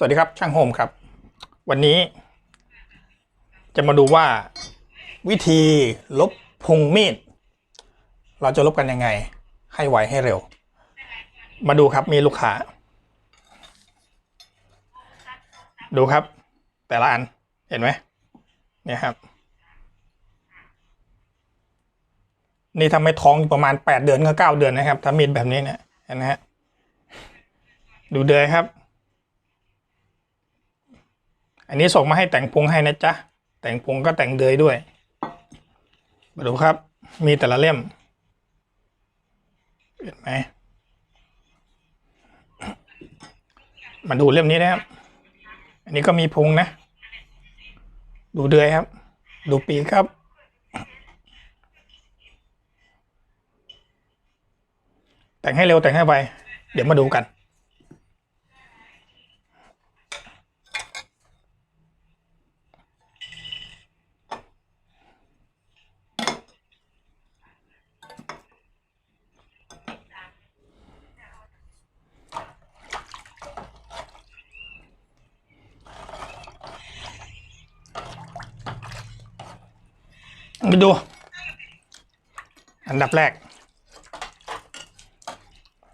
สวัสดีครับช่างโฮมครับ วันนี้ จะมาดูว่าวิธีลบพุงมีด เราจะลบกันยังไง ให้ไวให้เร็ว มาดูครับมีลูกค้า ดูครับ แต่ละอันเห็นไหมเนี่ยครับ นี่ทำให้ท้องประมาณแปดเดือนก็เก้าเดือนนะครับถ้ามีดแบบนี้เนี่ยเห็นไหมฮะดูเดือยครับ อันนี้ส่งมาให้แต่งพุงให้นะจ๊ะ แต่งพุงก็แต่งเดือยด้วย มาดูครับ มีแต่ละเล่ม เห็นไหม มาดูเล่มนี้นะครับ อันนี้ก็มีพุงนะ ดูเดือยครับ ดูปีครับแต่งให้เร็วแต่งให้ไว เดี๋ยวมาดูกัน ไปดู อันดับแรก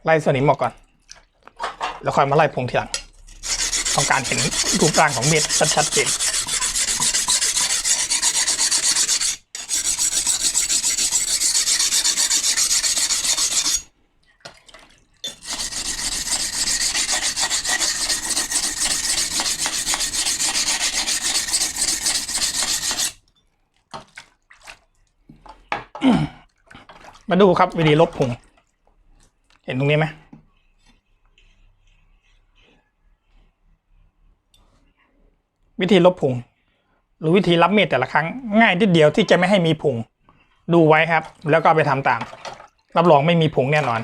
ไล่สนิมอกก่อน แล้วค่อยมาไล่พุงทีหลัง ต้องการเห็นรูปร่างของเม็ดชัดๆเจน มาดูครับวิธีลบพุง เห็นตรงนี้ไหมวิธีลบพุง หรือวิธีรับมีดแต่ละครั้ง ง่ายนิดเดียวที่จะไม่ให้มีพุง ดูไว้ครับ แล้วก็ไปทำตาม รับรองไม่มีพุงแน่นอน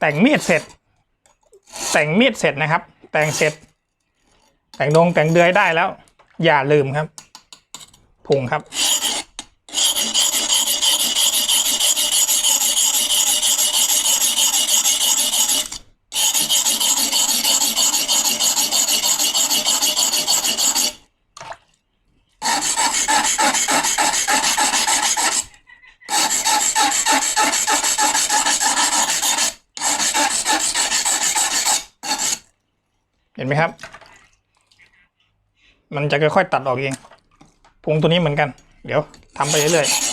แต่งมีดเสร็จ แต่งมีดเสร็จนะครับ แต่งเสร็จ แต่งดงแต่งเดือยได้แล้ว อย่าลืมครับ พุงครับ ห็นไหมครับ มันจะค่อยๆตัดออกเองพุงตัวนี้เหมือนกัน เดี๋ยวทำไปเรื่อยๆ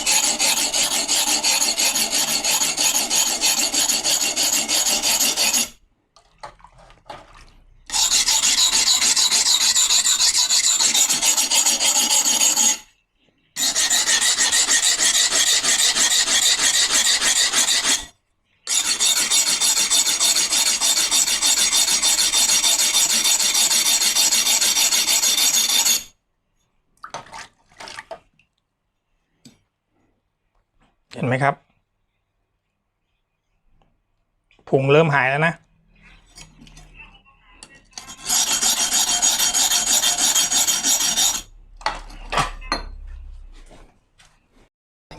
ไหมครับพุงเริ่มหายแล้วนะ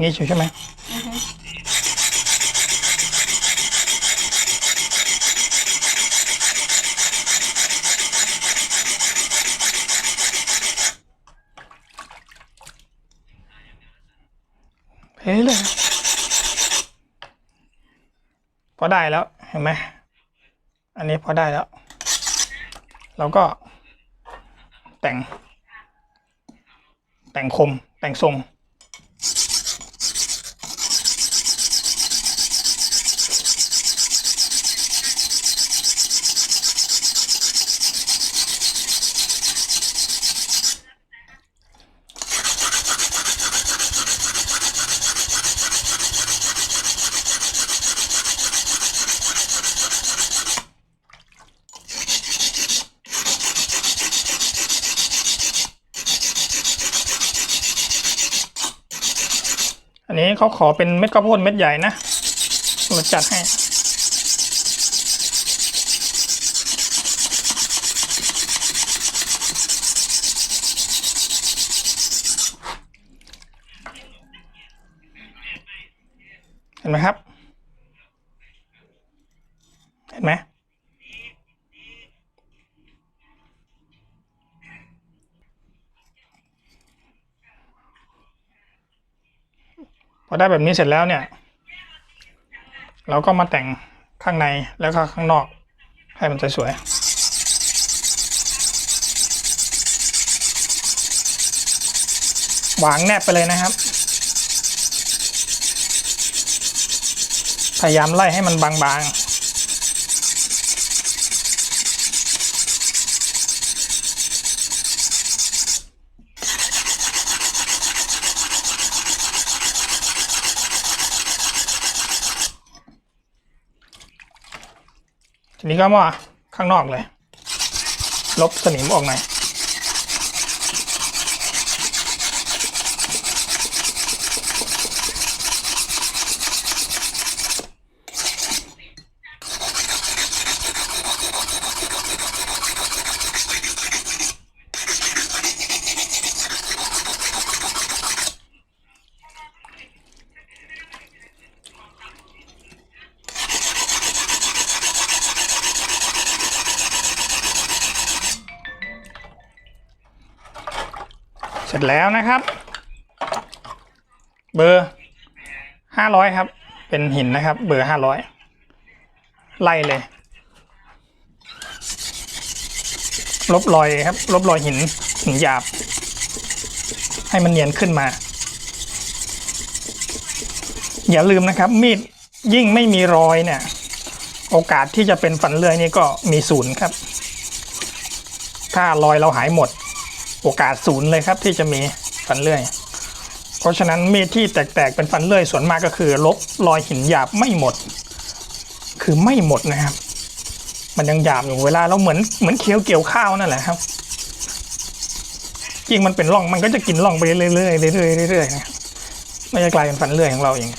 งี้ใช่ไหมเฮ้ยเลยพ อได้แล้วเห็นไหมอันนี้พอได้แล้วเราก็แต่ง แต่งคมแต่งทรง อันนี้เขาขอเป็นเม็ดข้าวโพดเม็ดใหญ่นะเราจัดให้ เห็นไหมครับ เห็นไหม อได้แบบนี้เสร็จแล้วเนี่ย เราก็มาแต่งข้างในแล้วก็ข้างนอก ให้มันสวยๆวางแนบไปเลยนะครับ พยายามไล่ให้มันบางๆ ทีนี้ก็มาข้างนอกเลย ลบสนิมออกหน่อย ร็จแล้วนะครับ เบอร์ห้าร้อยครับ เป็นหินนะครับ เบอร์ห้าร้อยไล่เลย ลบรอยครับ ลบรอยหินหินหยาบ ให้มันเนียนขึ้นมา อย่าลืมนะครับ มีดยิ่งไม่มีรอยเนี่ย โอกาสที่จะเป็นฟันเลื่อยนี่ก็มีศูนย์ครับ ถ้ารอยเราหายหมด โอกาสศูนย์เลยครับที่จะมีฟันเลื่อย เพราะฉะนั้นมีดที่แตกๆเป็นฟันเลื่อยส่วนมากก็คือ ลบรอยหินหยาบไม่หมด คือไม่หมดนะครับ มันยังหยาบอยู่เวลาเราเหมือนเหมือนเคี้ยวเกี่ยวข้าวนั่นแหละครับยิ่งมันเป็นร่องมันก็จะกินร่องไปเรื่อยๆเรื่อยๆเรื่อยๆนะไม่จะกลายเป็นฟันเลื่อยของเราเอง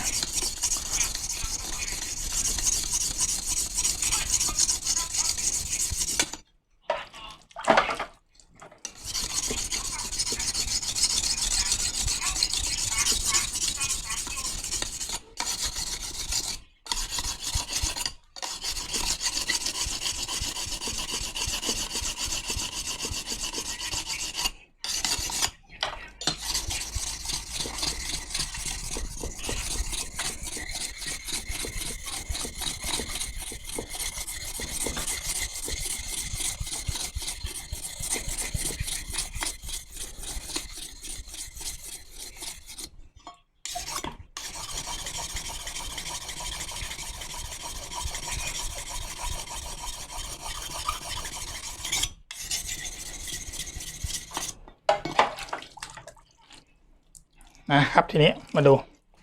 นะครับทีนี้มาดู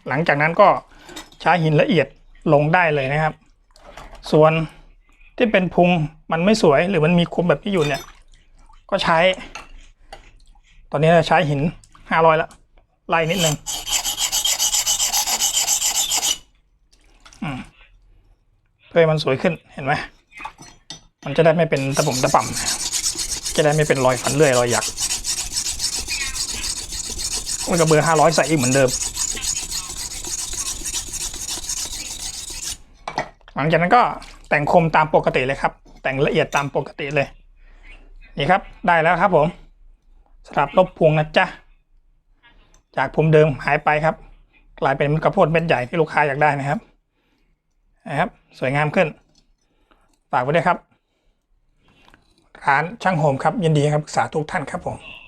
หลังจากนั้นก็ใช้หินละเอียดลงได้เลยนะครับ ส่วนที่เป็นพุงมันไม่สวยหรือมันมีคมแบบที่อยู่เนี่ย ก็ใช้ ตอนนี้เราใช้หินห้าร้อยละไล่นิดนึงเพื่อให้มันสวยขึ้นเห็นไหมมันจะได้ไม่เป็นตะปุ่มตะป่ำจะได้ไม่เป็นรอยฟันเลื่อยรอยหยัก มันก็เบอร์ห้าร้อยใส่อีกเหมือนเดิม หลังจากนั้นก็แต่งคมตามปกติเลยครับ แต่งละเอียดตามปกติเลย นี่ครับได้แล้วครับผมสำหรับลบพวงนะจ๊ะ จากผมเดิมหายไปครับ กลายเป็นกระโพดเม็ดใหญ่ที่ลูกค้าอยากได้นะครับนะครับ สวยงามขึ้น ฝากไว้ด้วยครับ ร้านช่างโฮมครับ ยินดีครับปรึกษาทุกท่านครับผม